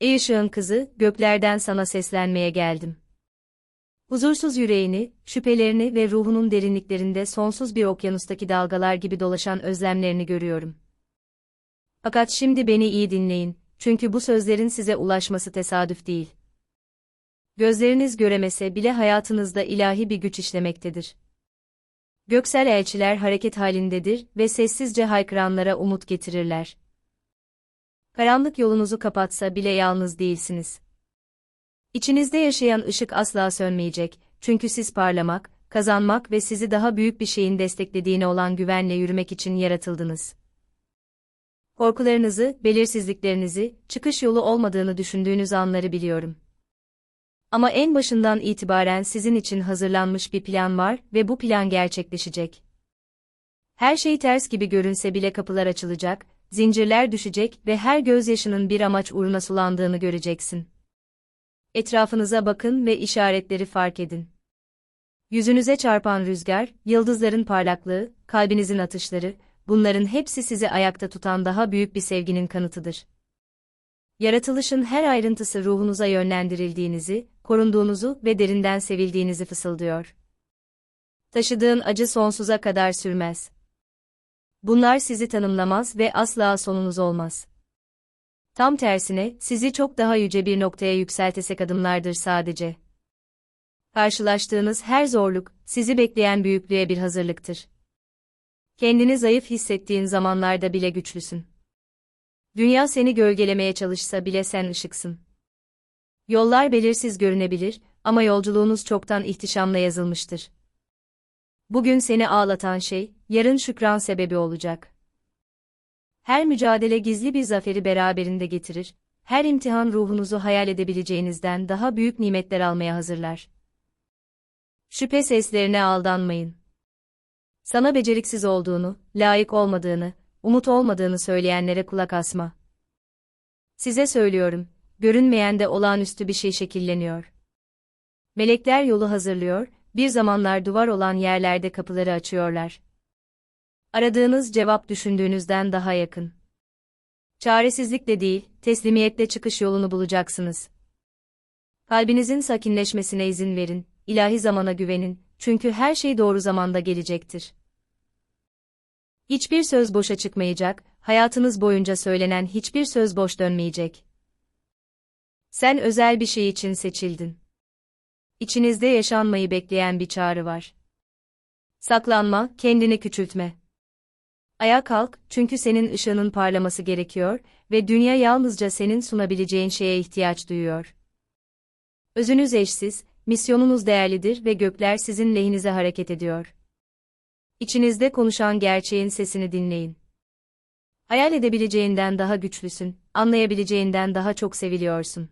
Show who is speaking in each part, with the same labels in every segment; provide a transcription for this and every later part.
Speaker 1: Ey ışığın kızı, göklerden sana seslenmeye geldim. Huzursuz yüreğini, şüphelerini ve ruhunun derinliklerinde sonsuz bir okyanustaki dalgalar gibi dolaşan özlemlerini görüyorum. Fakat şimdi beni iyi dinleyin, çünkü bu sözlerin size ulaşması tesadüf değil. Gözleriniz göremese bile hayatınızda ilahi bir güç işlemektedir. Göksel elçiler hareket halindedir ve sessizce haykıranlara umut getirirler. Karanlık yolunuzu kapatsa bile yalnız değilsiniz. İçinizde yaşayan ışık asla sönmeyecek, çünkü siz parlamak, kazanmak ve sizi daha büyük bir şeyin desteklediğine olan güvenle yürümek için yaratıldınız. Korkularınızı, belirsizliklerinizi, çıkış yolu olmadığını düşündüğünüz anları biliyorum. Ama en başından itibaren sizin için hazırlanmış bir plan var ve bu plan gerçekleşecek. Her şey ters gibi görünse bile kapılar açılacak, zincirler düşecek ve her gözyaşının bir amaç uğruna sulandığını göreceksin. Etrafınıza bakın ve işaretleri fark edin. Yüzünüze çarpan rüzgar, yıldızların parlaklığı, kalbinizin atışları, bunların hepsi sizi ayakta tutan daha büyük bir sevginin kanıtıdır. Yaratılışın her ayrıntısı ruhunuza yönlendirildiğinizi, korunduğunuzu ve derinden sevildiğinizi fısıldıyor. Taşıdığın acı sonsuza kadar sürmez. Bunlar sizi tanımlamaz ve asla sonunuz olmaz. Tam tersine, sizi çok daha yüce bir noktaya yükseltesek adımlardır sadece. Karşılaştığınız her zorluk, sizi bekleyen büyüklüğe bir hazırlıktır. Kendini zayıf hissettiğin zamanlarda bile güçlüsün. Dünya seni gölgelemeye çalışsa bile sen ışıksın. Yollar belirsiz görünebilir ama yolculuğunuz çoktan ihtişamla yazılmıştır. Bugün seni ağlatan şey, yarın şükran sebebi olacak. Her mücadele gizli bir zaferi beraberinde getirir, her imtihan ruhunuzu hayal edebileceğinizden daha büyük nimetler almaya hazırlar. Şüphe seslerine aldanmayın. Sana beceriksiz olduğunu, layık olmadığını, umut olmadığını söyleyenlere kulak asma. Size söylüyorum, görünmeyen de olağanüstü bir şey şekilleniyor. Melekler yolu hazırlıyor, bir zamanlar duvar olan yerlerde kapıları açıyorlar. Aradığınız cevap düşündüğünüzden daha yakın. Çaresizlikle değil, teslimiyetle çıkış yolunu bulacaksınız. Kalbinizin sakinleşmesine izin verin, ilahi zamana güvenin, çünkü her şey doğru zamanda gelecektir. Hiçbir söz boşa çıkmayacak, hayatınız boyunca söylenen hiçbir söz boş dönmeyecek. Sen özel bir şey için seçildin. İçinizde yaşanmayı bekleyen bir çağrı var. Saklanma, kendini küçültme. Ayağa kalk, çünkü senin ışığının parlaması gerekiyor ve dünya yalnızca senin sunabileceğin şeye ihtiyaç duyuyor. Özünüz eşsiz, misyonunuz değerlidir ve gökler sizin lehinize hareket ediyor. İçinizde konuşan gerçeğin sesini dinleyin. Hayal edebileceğinden daha güçlüsün, anlayabileceğinden daha çok seviliyorsun.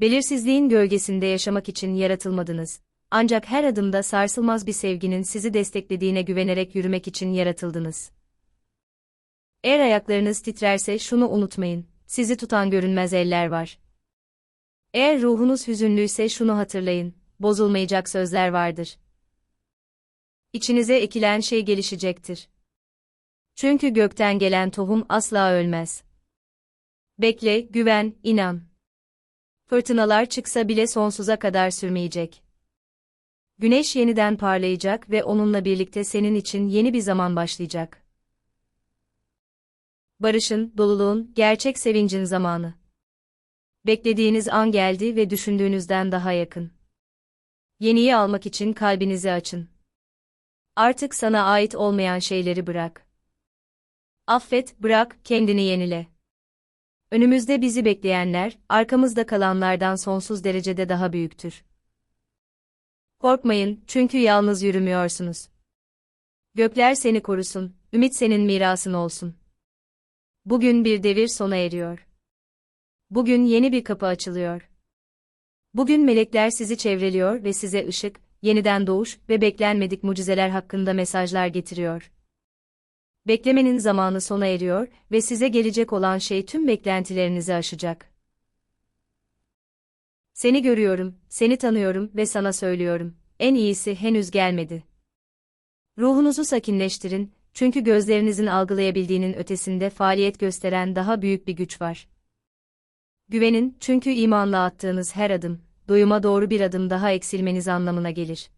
Speaker 1: Belirsizliğin gölgesinde yaşamak için yaratılmadınız. Ancak her adımda sarsılmaz bir sevginin sizi desteklediğine güvenerek yürümek için yaratıldınız. Eğer ayaklarınız titrerse şunu unutmayın, sizi tutan görünmez eller var. Eğer ruhunuz hüzünlüyse şunu hatırlayın, bozulmayacak sözler vardır. İçinize ekilen şey gelişecektir. Çünkü gökten gelen tohum asla ölmez. Bekle, güven, inan. Fırtınalar çıksa bile sonsuza kadar sürmeyecek. Güneş yeniden parlayacak ve onunla birlikte senin için yeni bir zaman başlayacak. Barışın, doluluğun, gerçek sevincin zamanı. Beklediğiniz an geldi ve düşündüğünüzden daha yakın. Yeniyi almak için kalbinizi açın. Artık sana ait olmayan şeyleri bırak. Affet, bırak, kendini yenile. Önümüzde bizi bekleyenler, arkamızda kalanlardan sonsuz derecede daha büyüktür. Korkmayın, çünkü yalnız yürümüyorsunuz. Gökler seni korusun, ümit senin mirasın olsun. Bugün bir devir sona eriyor. Bugün yeni bir kapı açılıyor. Bugün melekler sizi çevreliyor ve size ışık, yeniden doğuş ve beklenmedik mucizeler hakkında mesajlar getiriyor. Beklemenin zamanı sona eriyor ve size gelecek olan şey tüm beklentilerinizi aşacak. Seni görüyorum, seni tanıyorum ve sana söylüyorum. En iyisi henüz gelmedi. Ruhunuzu sakinleştirin, çünkü gözlerinizin algılayabildiğinin ötesinde faaliyet gösteren daha büyük bir güç var. Güvenin, çünkü imanla attığınız her adım, doyuma doğru bir adım daha eksilmeniz anlamına gelir.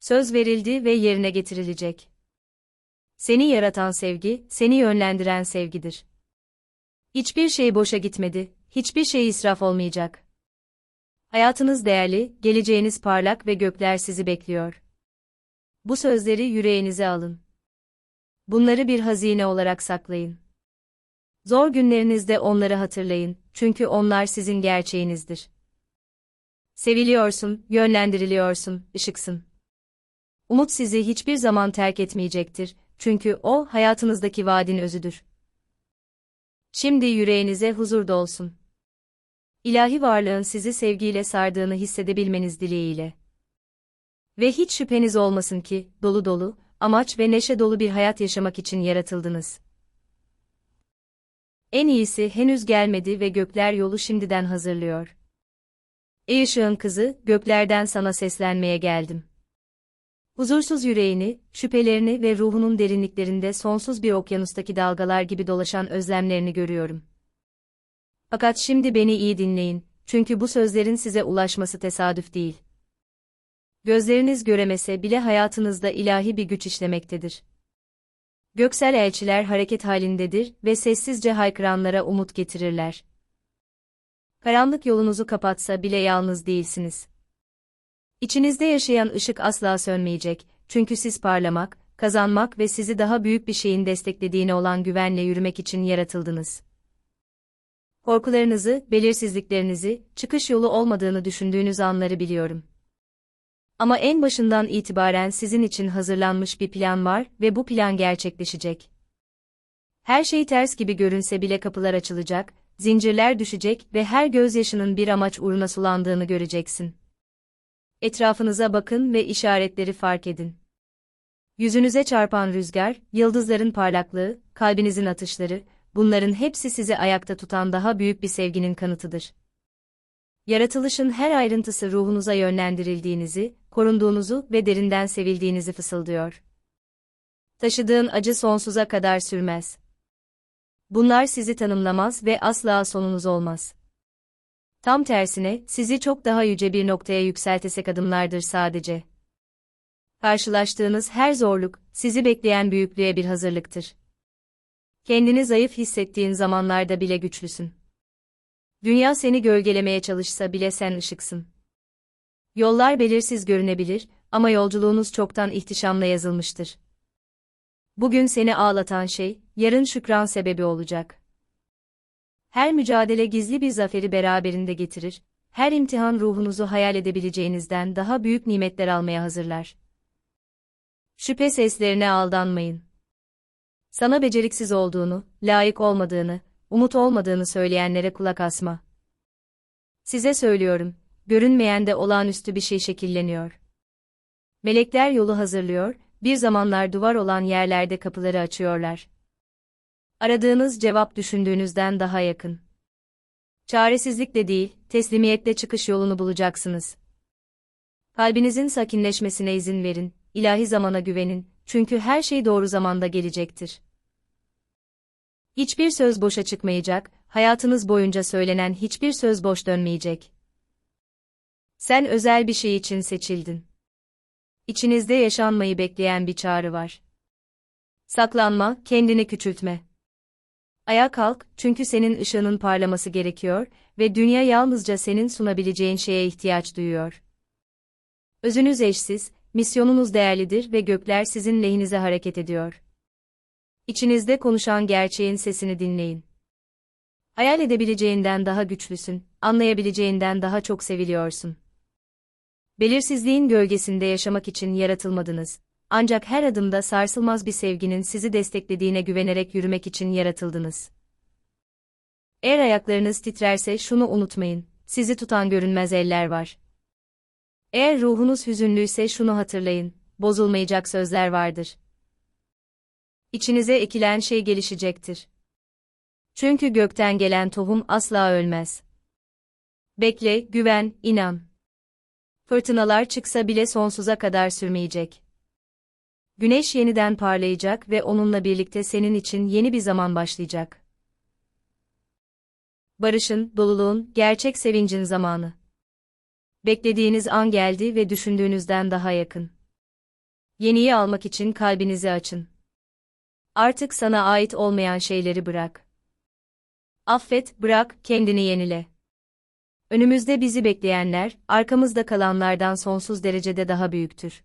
Speaker 1: Söz verildi ve yerine getirilecek. Seni yaratan sevgi, seni yönlendiren sevgidir. Hiçbir şey boşa gitmedi, hiçbir şey israf olmayacak. Hayatınız değerli, geleceğiniz parlak ve gökler sizi bekliyor. Bu sözleri yüreğinize alın. Bunları bir hazine olarak saklayın. Zor günlerinizde onları hatırlayın, çünkü onlar sizin gerçeğinizdir. Seviliyorsun, yönlendiriliyorsun, ışıksın. Umut sizi hiçbir zaman terk etmeyecektir, çünkü o hayatınızdaki vaadin özüdür. Şimdi yüreğinize huzur dolsun. İlahi varlığın sizi sevgiyle sardığını hissedebilmeniz dileğiyle. Ve hiç şüpheniz olmasın ki, dolu dolu, amaç ve neşe dolu bir hayat yaşamak için yaratıldınız. En iyisi henüz gelmedi ve gökler yolu şimdiden hazırlıyor. Ey ışığın kızı, göklerden sana seslenmeye geldim. Huzursuz yüreğini, şüphelerini ve ruhunun derinliklerinde sonsuz bir okyanustaki dalgalar gibi dolaşan özlemlerini görüyorum. Fakat şimdi beni iyi dinleyin, çünkü bu sözlerin size ulaşması tesadüf değil. Gözleriniz göremese bile hayatınızda ilahi bir güç işlemektedir. Göksel elçiler hareket halindedir ve sessizce haykıranlara umut getirirler. Karanlık yolunuzu kapatsa bile yalnız değilsiniz. İçinizde yaşayan ışık asla sönmeyecek, çünkü siz parlamak, kazanmak ve sizi daha büyük bir şeyin desteklediğine olan güvenle yürümek için yaratıldınız. Korkularınızı, belirsizliklerinizi, çıkış yolu olmadığını düşündüğünüz anları biliyorum. Ama en başından itibaren sizin için hazırlanmış bir plan var ve bu plan gerçekleşecek. Her şey ters gibi görünse bile kapılar açılacak, zincirler düşecek ve her gözyaşının bir amaç uğruna sulandığını göreceksin. Etrafınıza bakın ve işaretleri fark edin. Yüzünüze çarpan rüzgar, yıldızların parlaklığı, kalbinizin atışları, bunların hepsi sizi ayakta tutan daha büyük bir sevginin kanıtıdır. Yaratılışın her ayrıntısı ruhunuza yönlendirildiğinizi, korunduğunuzu ve derinden sevildiğinizi fısıldıyor. Taşıdığın acı sonsuza kadar sürmez. Bunlar sizi tanımlamaz ve asla sonunuz olmaz. Tam tersine, sizi çok daha yüce bir noktaya yükseltesek adımlardır sadece. Karşılaştığınız her zorluk, sizi bekleyen büyüklüğe bir hazırlıktır. Kendini zayıf hissettiğin zamanlarda bile güçlüsün. Dünya seni gölgelemeye çalışsa bile sen ışıksın. Yollar belirsiz görünebilir ama yolculuğunuz çoktan ihtişamla yazılmıştır. Bugün seni ağlatan şey, yarın şükran sebebi olacak. Her mücadele gizli bir zaferi beraberinde getirir, her imtihan ruhunuzu hayal edebileceğinizden daha büyük nimetler almaya hazırlar. Şüphe seslerine aldanmayın. Sana beceriksiz olduğunu, layık olmadığını, umut olmadığını söyleyenlere kulak asma. Size söylüyorum, görünmeyen de olağanüstü bir şey şekilleniyor. Melekler yolu hazırlıyor, bir zamanlar duvar olan yerlerde kapıları açıyorlar. Aradığınız cevap düşündüğünüzden daha yakın. Çaresizlikle değil, teslimiyetle çıkış yolunu bulacaksınız. Kalbinizin sakinleşmesine izin verin, ilahi zamana güvenin, çünkü her şey doğru zamanda gelecektir. Hiçbir söz boşa çıkmayacak, hayatınız boyunca söylenen hiçbir söz boş dönmeyecek. Sen özel bir şey için seçildin. İçinizde yaşanmayı bekleyen bir çağrı var. Saklanma, kendini küçültme. Ayağa kalk, çünkü senin ışığının parlaması gerekiyor ve dünya yalnızca senin sunabileceğin şeye ihtiyaç duyuyor. Özünüz eşsiz, misyonunuz değerlidir ve gökler sizin lehinize hareket ediyor. İçinizde konuşan gerçeğin sesini dinleyin. Hayal edebileceğinden daha güçlüsün, anlayabileceğinden daha çok seviliyorsun. Belirsizliğin gölgesinde yaşamak için yaratılmadınız. Ancak her adımda sarsılmaz bir sevginin sizi desteklediğine güvenerek yürümek için yaratıldınız. Eğer ayaklarınız titrerse şunu unutmayın, sizi tutan görünmez eller var. Eğer ruhunuz hüzünlüyse şunu hatırlayın, bozulmayacak sözler vardır. İçinize ekilen şey gelişecektir. Çünkü gökten gelen tohum asla ölmez. Bekle, güven, inan. Fırtınalar çıksa bile sonsuza kadar sürmeyecek. Güneş yeniden parlayacak ve onunla birlikte senin için yeni bir zaman başlayacak. Barışın, doluluğun, gerçek sevincin zamanı. Beklediğiniz an geldi ve düşündüğünüzden daha yakın. Yeniyi almak için kalbinizi açın. Artık sana ait olmayan şeyleri bırak. Affet, bırak, kendini yenile. Önümüzde bizi bekleyenler, arkamızda kalanlardan sonsuz derecede daha büyüktür.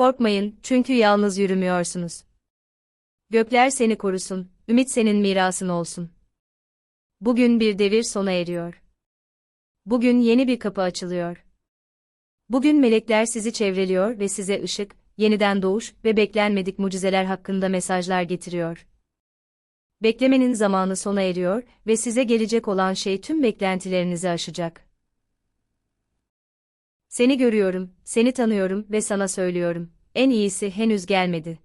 Speaker 1: Korkmayın, çünkü yalnız yürümüyorsunuz. Gökler seni korusun, ümit senin mirasın olsun. Bugün bir devir sona eriyor. Bugün yeni bir kapı açılıyor. Bugün melekler sizi çevreliyor ve size ışık, yeniden doğuş ve beklenmedik mucizeler hakkında mesajlar getiriyor. Beklemenin zamanı sona eriyor ve size gelecek olan şey tüm beklentilerinizi aşacak. Seni görüyorum, seni tanıyorum ve sana söylüyorum. En iyisi henüz gelmedi.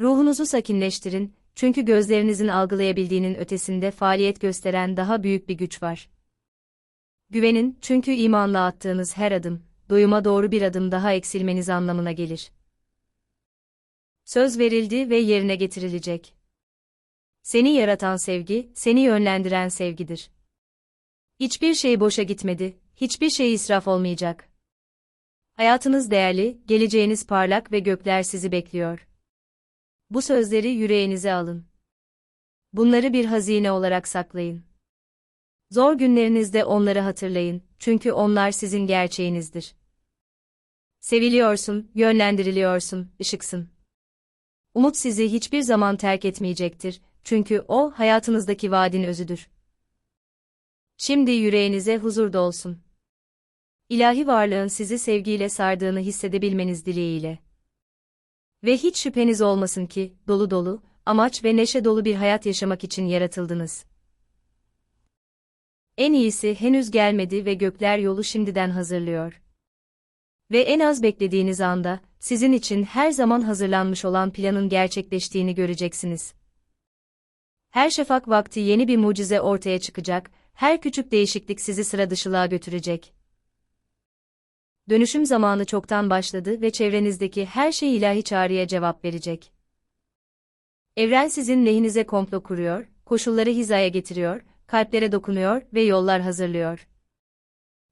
Speaker 1: Ruhunuzu sakinleştirin, çünkü gözlerinizin algılayabildiğinin ötesinde faaliyet gösteren daha büyük bir güç var. Güvenin, çünkü imanla attığınız her adım, doyuma doğru bir adım daha eksilmeniz anlamına gelir. Söz verildi ve yerine getirilecek. Seni yaratan sevgi, seni yönlendiren sevgidir. Hiçbir şey boşa gitmedi, hiçbir şey israf olmayacak. Hayatınız değerli, geleceğiniz parlak ve gökler sizi bekliyor. Bu sözleri yüreğinize alın. Bunları bir hazine olarak saklayın. Zor günlerinizde onları hatırlayın, çünkü onlar sizin gerçeğinizdir. Seviliyorsun, yönlendiriliyorsun, ışıksın. Umut sizi hiçbir zaman terk etmeyecektir, çünkü o hayatınızdaki vaadin özüdür. Şimdi yüreğinize huzur dolsun. İlahi varlığın sizi sevgiyle sardığını hissedebilmeniz dileğiyle. Ve hiç şüpheniz olmasın ki, dolu dolu, amaç ve neşe dolu bir hayat yaşamak için yaratıldınız. En iyisi henüz gelmedi ve gökler yolu şimdiden hazırlıyor. Ve en az beklediğiniz anda, sizin için her zaman hazırlanmış olan planın gerçekleştiğini göreceksiniz. Her şafak vakti yeni bir mucize ortaya çıkacak, her küçük değişiklik sizi sıra dışılığa götürecek. Dönüşüm zamanı çoktan başladı ve çevrenizdeki her şey ilahi çağrıya cevap verecek. Evren sizin lehinize komplo kuruyor, koşulları hizaya getiriyor, kalplere dokunuyor ve yollar hazırlıyor.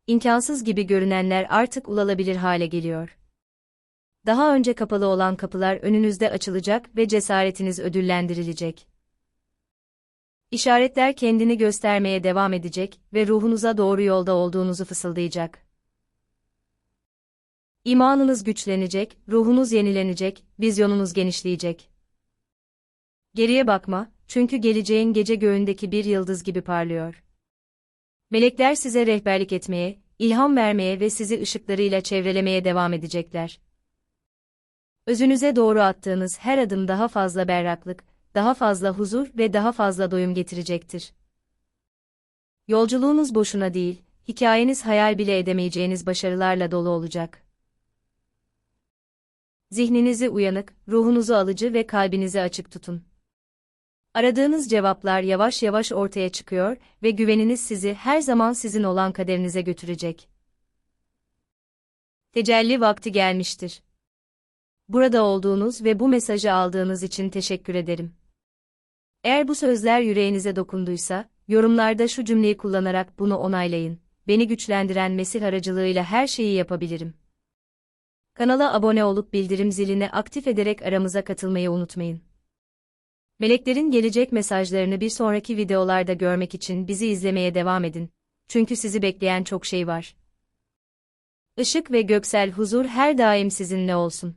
Speaker 1: İmkansız gibi görünenler artık ulaşılabilir hale geliyor. Daha önce kapalı olan kapılar önünüzde açılacak ve cesaretiniz ödüllendirilecek. İşaretler kendini göstermeye devam edecek ve ruhunuza doğru yolda olduğunuzu fısıldayacak. İmanınız güçlenecek, ruhunuz yenilenecek, vizyonunuz genişleyecek. Geriye bakma, çünkü geleceğin gece göğündeki bir yıldız gibi parlıyor. Melekler size rehberlik etmeye, ilham vermeye ve sizi ışıklarıyla çevrelemeye devam edecekler. Özünüze doğru attığınız her adım daha fazla berraklık, daha fazla huzur ve daha fazla doyum getirecektir. Yolculuğunuz boşuna değil, hikayeniz hayal bile edemeyeceğiniz başarılarla dolu olacak. Zihninizi uyanık, ruhunuzu alıcı ve kalbinizi açık tutun. Aradığınız cevaplar yavaş yavaş ortaya çıkıyor ve güveniniz sizi her zaman sizin olan kaderinize götürecek. Tecelli vakti gelmiştir. Burada olduğunuz ve bu mesajı aldığınız için teşekkür ederim. Eğer bu sözler yüreğinize dokunduysa, yorumlarda şu cümleyi kullanarak bunu onaylayın. Beni güçlendiren Mesih aracılığıyla her şeyi yapabilirim. Kanala abone olup bildirim zilini aktif ederek aramıza katılmayı unutmayın. Meleklerin gelecek mesajlarını bir sonraki videolarda görmek için bizi izlemeye devam edin. Çünkü sizi bekleyen çok şey var. Işık ve göksel huzur her daim sizinle olsun.